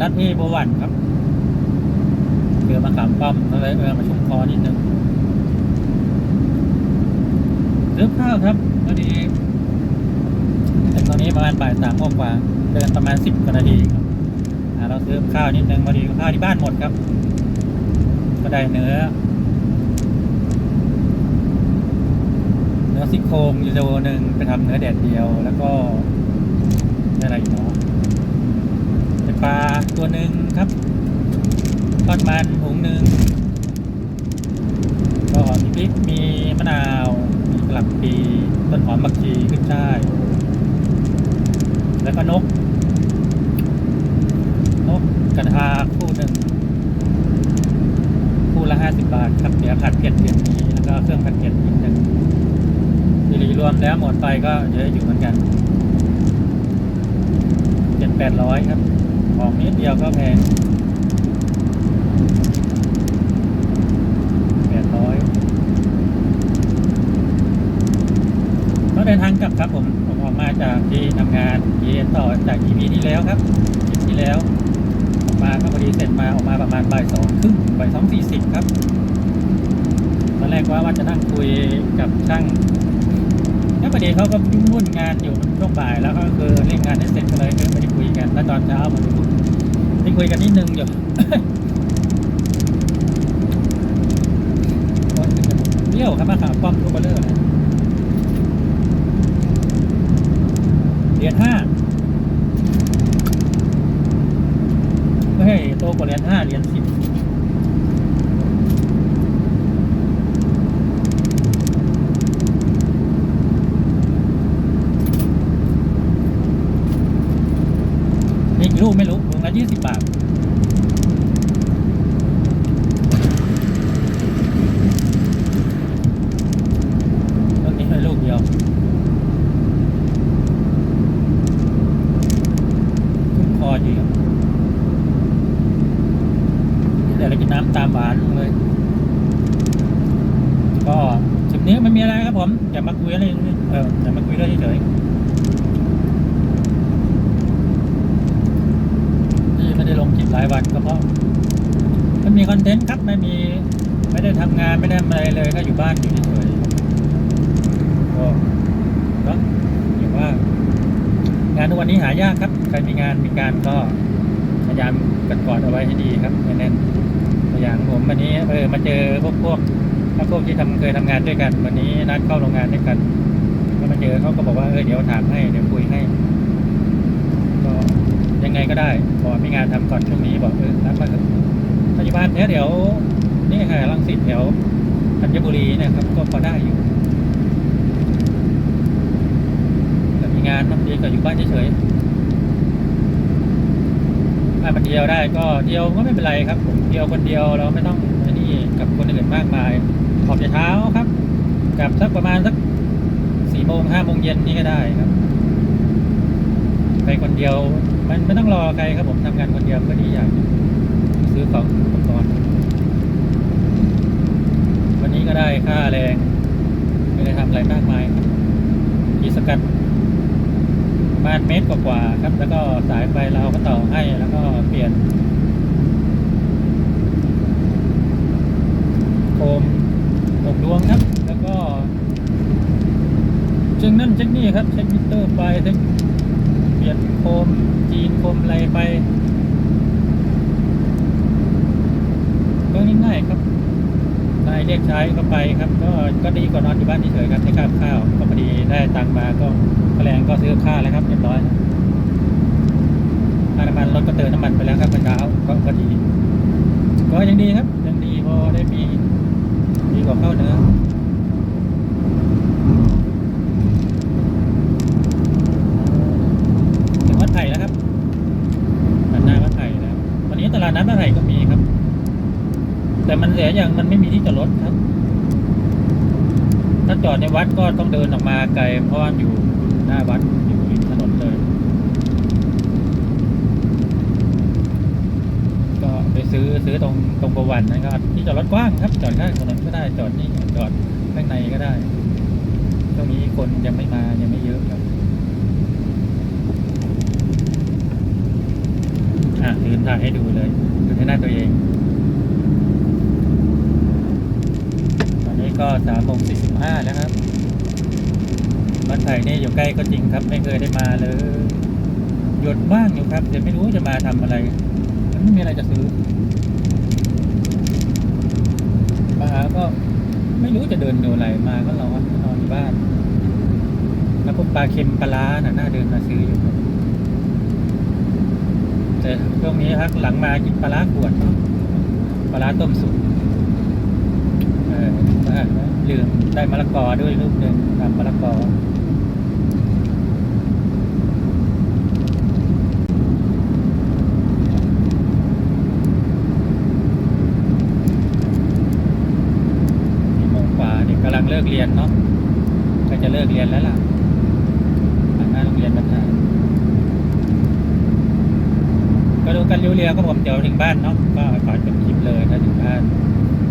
จากนัดที่บัวหวันครับเรือมาขามป้อมก็เลยเออมาชุมพรนิดนึงซื้อข้าวครับพอดีถึงตอนนี้ประมาณบ่ายสามโมงกว่าเดินประมาณสิบกว่านาทีครับอ่าเราซื้อข้าวนิดนึงพอดีข้าวที่บ้านหมดครับ ก็ได้เนื้อเนื้อซี่โครงกิโลหนึ่งไปทำเนื้อแดดเดียวแล้วก็อะไรอีกเนาะ ปลาตัวหนึ่งครับทอดมันถุงหนึ่งก็มีพริกมีมะนาวมีกล่ำปีต้นหอมบักชีขึ้นช่ายแล้วก็นก นกกระทาคู่หนึ่งคู่ละห้าสิบบาทครับเดี๋ยวผัดเผ็ดเดี๋ยวนี้แล้วก็เครื่องผัดเผ็ดอีกหนึ่งดีรวมแล้วหมดไปก็เยอะอยู่เหมือนกันเจ็ดแปดร้อยครับ ของนิดเดียวก็แพงแปดร้อยก็เดินทางกลับครับผม ผมออกมาจากที่ทำงานเย็นต่อจาก EP ที่แล้วครับ EP ที่แล้ว ออกมาก็พอดีเสร็จมาออกมาประมาณบ่ายสองครึ่งบ่ายสองสี่สิบครับ ตอนแรกว่าว่าจะนั่งคุยกับช่างแล้วพอดีเขาก็ยุ่งงานอยู่ช่วงบ่ายแล้วก็คือเร่งงานให้เสร็จก็เลยไม่ได้คุยกัน แล้วตอนเช้ามาดู คุยกันนิดนึงอยู่เที่ยวครับมาขาป้อมทุกเบลเลอร์เหรียญห้าไม่ให้โตกว่าเหรียญห้าเหรียญสิบนี่กี่ลูกไม่รู้ลูกละยี่สิบบาท ลูกนี้ให้ลูกเดียวขึ้นคอจริงครับ แต่เรากินน้ำตามหวานเลย ก็คลิปนี้ไม่มีอะไรครับผมอย่ามาคุยอะไรเอออย่ามาคุยเรื่องเฉยๆที่ไม่ได้ลงคลิปหลายวันก็เพราะไม่มีคอนเทนต์ครับไม่มี ไม่ได้ทำงานไม่ได้ทำอะไรเลยก็อยู่บ้านอยู่เฉยๆก็อย่างว่างานทุกวันนี้หายากครับ ใครมีงานมีการก็พยายามกัดกอดเอาไว้ให้ดีครับแน่นๆอย่างผมวันนี้เออมาเจอพวกพวกถ้าพวกที่ทำเคยทำงานด้วยกัน วันนี้นัดเข้าโรงงานด้วยกันก็มาเจอเขาก็บอกว่าเออเดี๋ยวถามให้เดี๋ยวคุยให้ ก็ยังไงก็ได้พอกมีงานทำก่อนช่วงนี้บอกเออนัดมาถอะปัจจุบันเนี้ยเดี๋ยว นี่ค่ะรังสิตแถวธัญบุรีนะครับ ก็พอได้อยู่แต่มีงานบางทีก็อยู่บ้านเฉยๆถ้ามาเที่ยวได้ก็เที่ยวก็ไม่เป็นไรครับผมเที่ยวคนเดียวเราไม่ต้องไอ้นี่กับคนอื่นมากมายออกจาเช้าครับกลับสักประมาณสักสี่โมงห้าโมงเย็นนี่ก็ได้ครับไปคนเดียวมันไม่ต้องรอใครครับผมทำงานคนเดียวก็ดีอย่างซื้อของอุปกรณ์ ก็ได้ค่าแรงไม่ได้ทำอะไรมากมายครับกีสกัดปรมาณเมตรกว่าๆครับ แล้วก็สายไฟเราก็ต่อให้แล้วก็เปลี่ยนโคมหกดวงครับ แล้วก็เช็คนั่นเช็คนี่ครับเช็คมิเตอร์ไปเช็คเปลี่ยนโคมจีนโคมอะไรไปก็ง่ายๆครับ นายเรียกใช้ก็ไปครับ ก็ก็ดีกว่านอนอยู่บ้านเฉยๆครับให้ข้าวข้าวก็พอดีได้ตังมาก็ค่าแรงก็ซื้อข้าวแล้วครับเรียบร้อยน้ำมันรถก็เติมน้ำมันไปแล้วครับเมื่อเช้าก็พอดี ก็ยังดีครับยังดีพอได้มีดีกว่าข้าวเนื้อถึงวัดไผ่แล้วครับตัดหน้าวัดไผ่แล้ววันนี้ตลาดนัดวัดไผ่ก็มีครับ แต่มัน เสียอย่างมันไม่มีที่จอดรถครับ ถ้าจอดในวัดก็ต้องเดินออกมาไกล เพราะว่าอยู่หน้าวัดอยู่ริมถนนเลย ก็ไปซื้อซื้อตรงตรงประวันนะครับที่จอดรถกว้างครับ จอดข้างถนนก็ได้จอดนี่จอดข้างในก็ได้ช่วงนี้คนยังไม่มายังไม่เยอะครับออะลืมถ่ายให้ดูเลยดูที่หน้าตัวเอง ตอนนี้ ก็สามโมงสี่สิบห้าแล้วครับบ้านไผ่นี่อยู่ใกล้ก็จริงครับ ไม่เคยได้มาเลย หยุดว่างอยู่ครับแต่ไม่รู้จะมาทำอะไรมันไม่มีอะไรจะซื้อมาก็ไม่รู้จะเดินดูอะไรมาก็รอนนอนอยู่บ้าน แล้วพวกปลาเค็มปลาร้าน่ะน่าเดินมาซื้ออยู่แต่ช่วงนี้ครับหลังมากินปลาร้าขวดปลาร้าต้มสุก ลืมได้มะละกอด้วยลูกหนึ่งทำมะละกอสี่โมงกว่าเด็กกำลังเลิกเรียนเนาะก็จะเลิกเรียนแล้วล่ะผ่านหน้าโรงเรียนบรรทัดก็ดูกันเรียวๆก็ผมเดี๋ยวถึงบ้านเนาะก็ขอจบคลิปเลยถ้าถึงบ้าน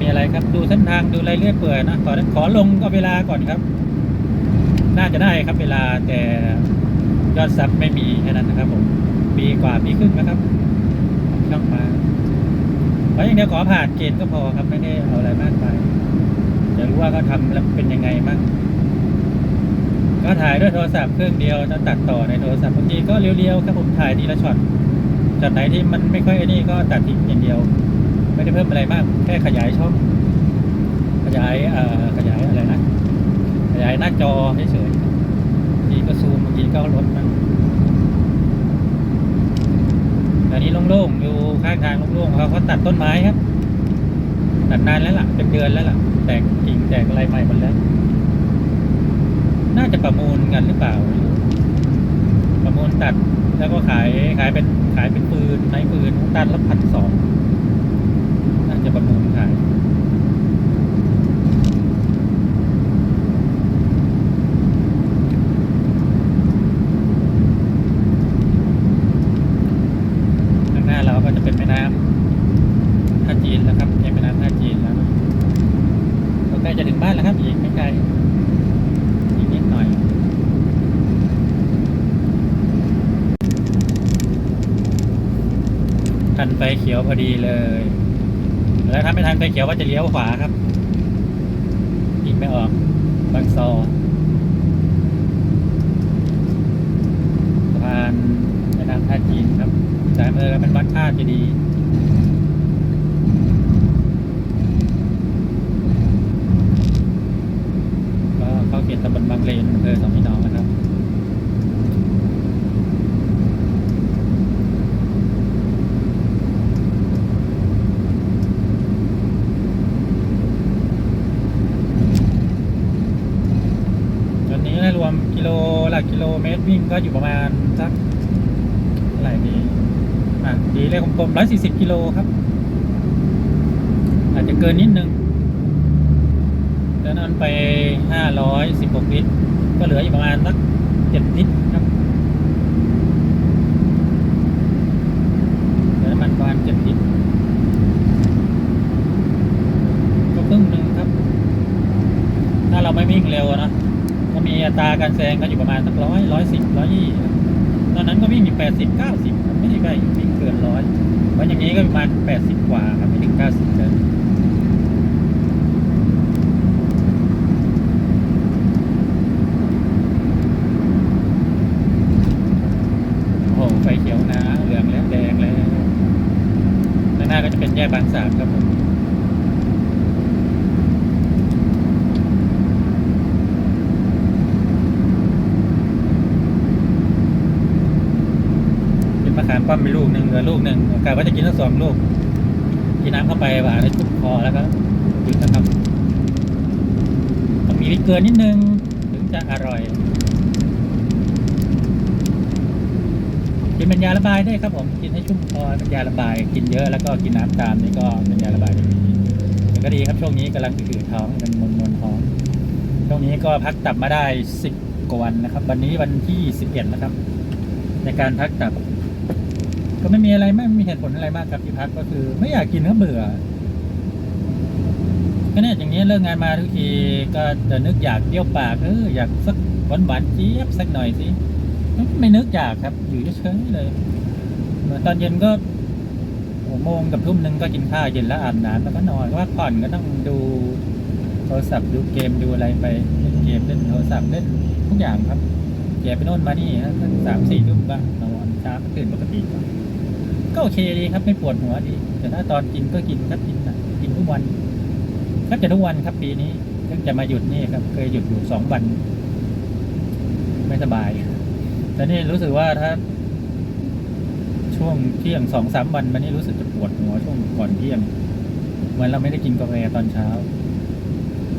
มีอะไรครับดูเส้นทางดูรายเลื่อยเปื่อยนะขอขอลงก็เวลาก่อนครับ น่าจะได้ครับเวลาแต่ยอดซับไม่มีแค่นั้นนะครับผมปีกว่าปีครึ่งนะครับช่องมาเพราะอย่างเดียวขอผ่านเกณฑ์ก็พอครับไม่ได้เอาอะไรมากมายอยากรู้ว่าเขาทำแล้วเป็นยังไงบ้างก็ถ่ายด้วยโทรศัพท์เครื่องเดียวแล้วตัดต่อในโทรศัพท์บางทีก็เรียวๆครับผมถ่ายทีละช็อตช็อตไหนที่มันไม่ค่อยไอ้นี่ก็ตัดทิ้งอย่างเดียว ไม่ได้เพิ่มอะไรมาก แค่ขยายช่อง ขยายเอ่อขยายอะไรนะ ขยายหน้าจอเฉยๆทีก็ซูมบางทีก็ลดมันอันนี้โล่งๆอยู่ข้างทางโล่งๆเขาเขาตัดต้นไม้ครับตัดนานแล้วล่ะ เป็นเดือนแล้วล่ะ แตกกิ่งแตกอะไรใหม่หมดแล้ว น่าจะประมูลกันหรือเปล่าไม่รู้ประมูลตัดแล้วก็ขายขายเป็นขายเป็นปืนไม้ปืนตัดละพันสองน่าจะประมูลขายข้างหน้าเราก็จะเป็นแม่น้ำท่าจีนแล้วครับเป็นแม่น้ำท่าจีนแล้วนะก็ใกล้จะถึงบ้านแล้วครับอีกไม่ไกลอีกนิดหน่อย ทันไฟเขียวพอดีเลย แล้วถ้าไม่ทันไฟเขียวว่าจะเลี้ยวขวาครับยิงไม่ออกบางซอสะพานแม่น้ำท่าจีนครับสายมือก็เป็นวัดท่าจะดีย์ก็เข้าเขตตำบลบางเลนอำเภอสองพี่น้องนะครับ ตอนนี้ถ้ารวมกิโลหลักกิโลเมตรวิ่ง ก็อยู่ประมาณสักอะไหร่ดีอะดีเลขกลมๆร้อยสี่สิบกิโลครับ อาจจะเกินนิดนึงแล้วนั้นไปห้าร้อยสิบหกลิตรก็เหลืออยู่ประมาณสักเจ็ดลิตรครับเหลือน้ำมันประมาณเจ็ดลิตร ก็ครึ่งหนึ่งครับ ถ้าเราไม่วิ่งเร็วอะเนอะก็มีอั ตราการแซงก็อยู่ประมาณสักร้อยร้อยสิบร้อยยี่ตอนนั้นก็วิ่งอยู่แปดสิบเก้าสิบไม่ได้ใกล้วิ่งเกินร้อยเพราะอย่างนี้ก็ประมาณแปดสิบกว่าครับไม่ถึงเก้าสิบเลยโอ้โหไฟเขียวนะเหลืองแล้วแดงแล้วด้านหน้าก็จะเป็นแยกบางสามครับผม กินมะขามป้อมไปลูกหนึ่งเหลือลูกหนึ่งกะว่าจะกินทั้งสองลูก กินน้ำ เข้าไปหวานแล้วจุกคอแล้วก็หยุดนะครับต้องมีริกเกลือนิดนึงถึงจะอร่อยกินเป็นยาระบายได้ครับผมกินให้ชุ่มคอเป็นยาระบาย กินเยอะแล้วก็กินน้ำตามนี่ก็เป็นยาระบายได้ดีแต่ก็ดีครับช่วงนี้กำลังอืดท้องเป็นมวนมวนท้องช่วงนี้ก็พักตับมาได้สิบกว่าวันนะครับ วันนี้วันที่สิบเอ็ดนะครับ ในการพักตับ ก็ไม่มีอะไรไม่มีเหตุผลอะไรมากครับที่พักก็คือ ไม่อยากกินก็เบื่อก็เนี่ยอย่างนี้เลิกงานมาทุกทีก็จะนึกอยากเปรี้ยวปากเอออยากสักหวานหวานๆเจี๊ยบสักหน่อยสิไม่นึกอยากครับ อยู่เฉยๆเลยตอนเย็นก็หกโมงกับทุ่มหนึ่งก็กินข้าวเย็นแล้วอาบน้ำแล้วก็นอนก็พักผ่อนก็ต้องดูโทรศัพท์ดูเกมดูอะไรไปเล่นเกมเล่นโทรศัพท์เล่นทุกอย่างครับแกไปโน่นมานี่ฮะตั้งสามสี่ทุ่มก็นอนเช้าตื่นปกติครับ ก็โอเคดีครับไม่ปวดหัวดี แต่ถ้าตอนกินก็กินครับกินนะกินทุกวันแทบจะทุกวันครับปีนี้เพิ่งจะมาหยุดนี่ครับ เคยหยุดอยู่สองวัน ไม่สบาย แต่นี่รู้สึกว่าถ้า ช่วงเที่ยงสองสามวันมานี้รู้สึกจะปวดหัวช่วงก่อนเที่ยงเหมือนเราไม่ได้กินกาแฟตอนเช้า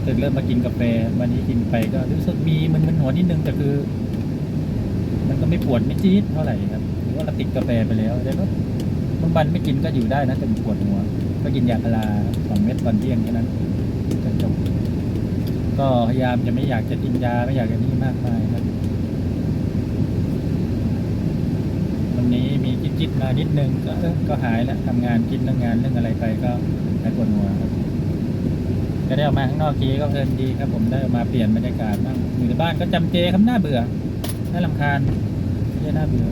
ตื่นเริ่มมากินกาแฟวันนี้กินไปก็รู้สึกมีมึนๆหัวนิดนึงแต่คือ มันก็ไม่ปวดไม่จี๊ดเท่าไหร่ครับหรือว่าเราติดกาแฟไปแล้วแต่ก็ บางวันไม่กินก็อยู่ได้นะแต่มันปวดหัว ก็กินยาพาราสองเม็ดตอนเที่ยงแค่นั้นก็จบก็พยายามจะไม่อยากจะกินยาไม่อยากจะนี่มากมายครับวันนี้มีจิตๆมานิดนึงก็ก็หายแล้วทำงานกินเรื่องงานเรื่องอะไรไปก็หายปวดหัวครับก็ได้ออกมาข้างนอกทีก็เพลินดีครับ ผมได้ออกมาเปลี่ยนบรรยากาศบ้างอยู่ในบ้านก็จำเจครับน่าเบื่อน่าลำคาญไม่ใช่น่าเบื่อ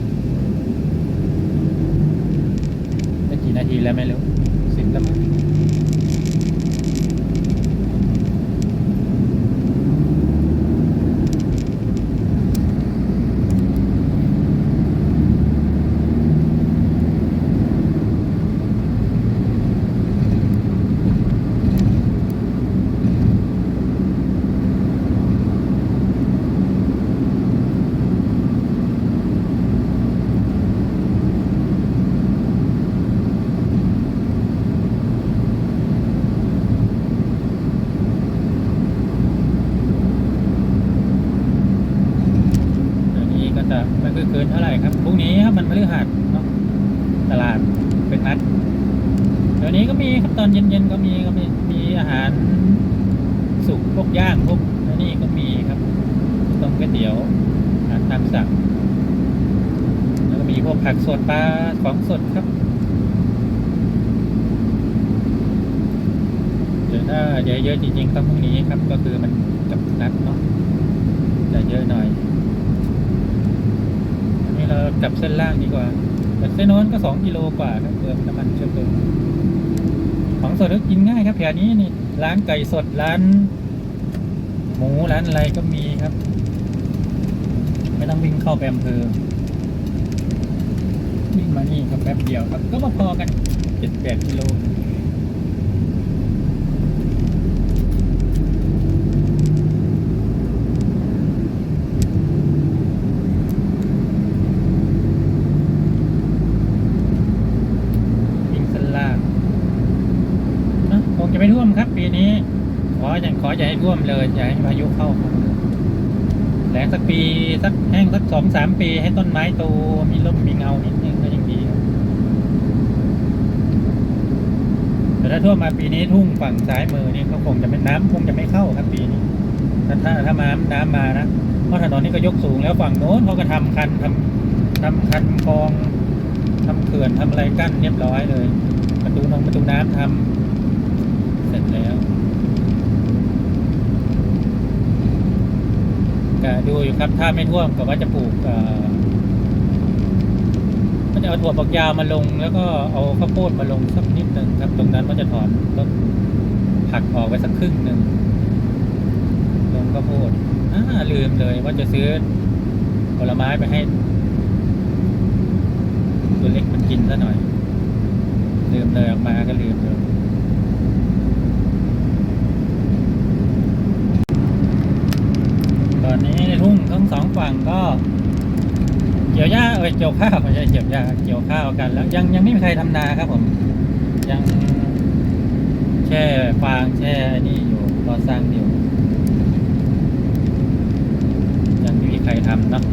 ได้กี่ นาทีแล้วไม่รู้สิบแล้วมั้งเดี๋ยวนี้ก็จะไม่ค่อยเกินเท่าไหร่ครับพรุ่งนี้ครับมันพฤหัสเนาะตลาดเป็นนัดเดี๋ยวนี้ก็มีครับตอนเย็นๆก็มีก็มีมีอาหารสุกพวกย่างพวกนนี้ก็มีครับต้มก๋วยเตี๋ยวอาหารตามสั่งแล้วก็มีพวกผักสดปลาของสดครับเดี๋ยวถ้าเยอะๆจริงๆก็พรุ่งนี้ครับ ก็คือมันกับนัดเนาะจะเยอะหน่อย กลับเส้นล่างดีกว่าแต่เส้นโน้นก็สองกิโลกว่าครับเติมน้ำมันเชื้อเพลิงของสดก็กินง่ายครับแถวนี้นี่ร้านไก่สดร้าน หมูร้านอะไรก็มีครับ ไม่ต้องวิ่งเข้าไปอำเภอวิ่งมานี่ครับแป๊บเดียวครับ ก็มาพอกันเจ็ดแปดกิโล วิ่งเส้นล่างนะคงจะไม่ท่วมครับปีนี้ ขออย่าขออย่าให้ ท่วมเลยอย่าให้พายุเข้าครับแล้งสักปีสักแห้งสักสองสามปีให้ต้นไม้โตมีร่มมีเงานิดนึงก็ยังดีแต่ถ้าท่วมมาปีนี้ทุ่งฝั่งซ้ายมือนี่เขาคงจะไม่น้ำคงจะไม่เข้าครับปีนี้ถ้าถ้าถ้าน้ำน้ำมานะเพราะถนนนี้ก็ยกสูงแล้วฝั่งโน้นเขาก็ทำคันทำทำคันคลองทำเขื่อนทำอะไรกั้นเรียบร้อยเลย ประตูนงประตูน้ำทำเสร็จแล้ว ก็ดูอยู่ครับถ้าไม่ท่วมก็ว่าจะปลูกเอ่อก็จะเอาถั่วฝักยาวมาลง แล้วก็เอาข้าวโพดมาลงสักนิดหนึ่งครับ ตรงนั้นก็จะถอนต้นผักออกไปสักครึ่งหนึ่งลงข้าวโพดอ่าลืมเลยว่าจะซื้อผลไม้ไปให้ตัวเล็กมันกินซะหน่อย ลืมเลยออกมาก็ลืมเลยตอนนี้ในทุ่งทั้งสอง ฝั่งก็เกี่ยวหญ้าเอ้ยเกี่ยวข้าวไม่ใช่เกี่ยวหญ้าเกี่ยวข้าวกัน แล้วยังยังไม่มีใครทำนาครับผมยังแช่ฟางแช่ไอ้นี่อยู่รอสร้างอยู่ยังไม่มีใครทำเนาะ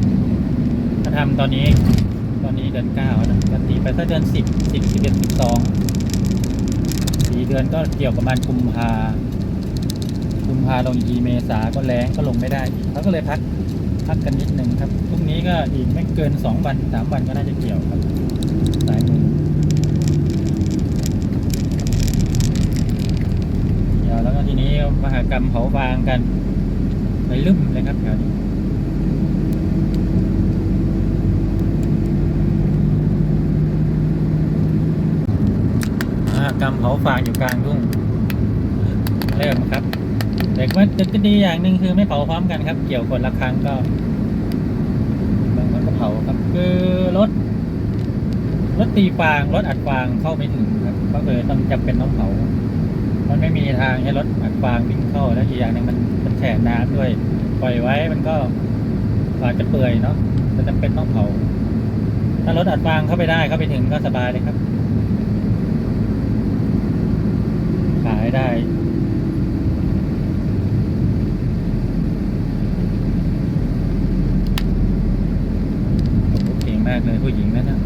ถ้าทำตอนนี้ ตอนนี้เดือนเก้านะปกติไปถ้าเดือนสิบสิบสิบเอ็ดสิบสองสี่เดือนก็เกี่ยวประมาณกุมภากุมภาลงอีเมษาก็แรงก็ลงไม่ได้เขาก็เลยพัก พักกันนิดหนึ่งครับพรุ่งนี้ก็อีกไม่เกินสองวันสามวันก็น่าจะเกี่ยวครับสายมือเดี๋ยวแล้วก็ทีนี้มหากรรมเผาฟางกันไปลืมเลยครับแถวนี้กรรมเผาฟางอยู่กลางทุ่งเริ่มครับ แต่ว่าจะดีอย่างหนึ่งคือไม่เผาพร้อมกันครับ เกี่ยวคนละครั้งก็บางคนก็เผาครับ คือรถรถตีฟางรถอัดฟางเข้าไม่ถึงครับก็เลยต้องจำเป็นต้องเผา มันไม่มีทางให้รถอัดฟางวิ่งเข้าแล้วอีกอย่างหนึงมันมันแฉะน้ำด้วย ปล่อยไว้มันก็อาจจะเปื่อยเนาะจะจำเป็นต้องเผา ถ้ารถอัดฟางเข้าไปได้เข้าไปถึงก็สบายเลยครับ ขายได้ โอ้โหเก่งมากเลยผู้หญิงนั่นนะ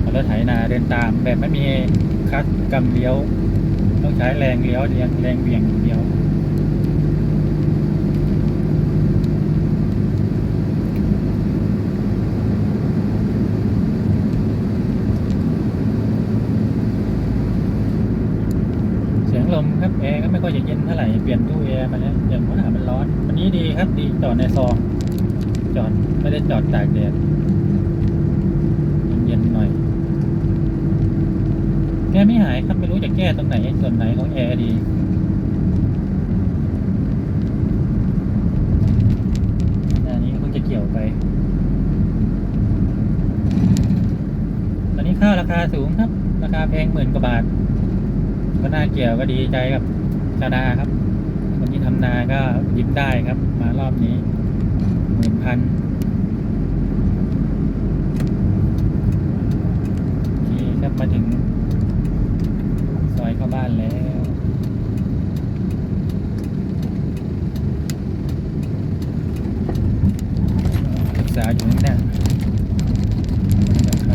เอารถไถนา เดินตาม แบบไม่มีคัสกำเลี้ยว ต้องใช้แรงเลี้ยวแรงแรงเบี่ยงเลี้ยวเสียงลมครับแอร์ก็ไม่ค่อยจะเย็นเท่าไหร่เปลี่ยนตู้แอร์มาแล้วอย่างว่ามันร้อน วันนี้ดีครับดีจอดในซองจอดไม่ได้จอดตากแดดเย็นๆหน่อย แก้ไม่หายครับไม่รู้จะแก้ตรงไหนส่วนไหนของแอร์ดีอันนี้เพิ่งจะเกี่ยวไป ตอนนี้ข้าวราคาสูงครับ ราคาแพงหมื่นกว่าบาท ก็น่าเกี่ยวก็ดีใจกับชาวนาครับ คนที่ทำนาก็ยิ้มได้ครับ มารอบนี้หมื่นพันโอเคครับมาถึง ซอยเข้าบ้านแล้วศึกษาอยู่นี่เนี่ยกับใคร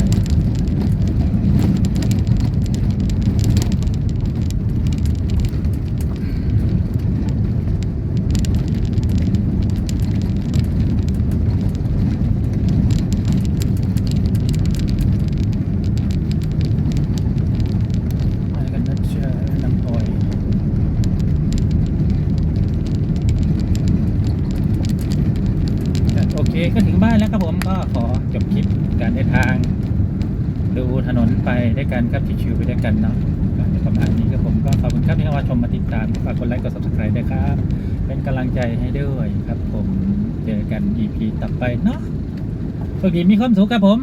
มากันนะเชื่อน้ำอ้อย คก็ถึงบ้านแล้วครับผมก็ขอจบคลิปการเดินทาง ดูถนนไปด้วยกันครับชิวๆไปด้วยกันเนาะก็จะประมาณนี้ครับผมก็ขอบคุณครับที่เข้ามาชมมาติดตามฝากกดไลค์กด subscribe ด้วยครับ เป็นกำลังใจให้ด้วยครับผมเจอกัน EP ต่อไปเนาะสวัสดีมีความสุขครับผม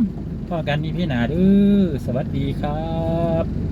พอกัน EP หนาดื้อสวัสดีครับ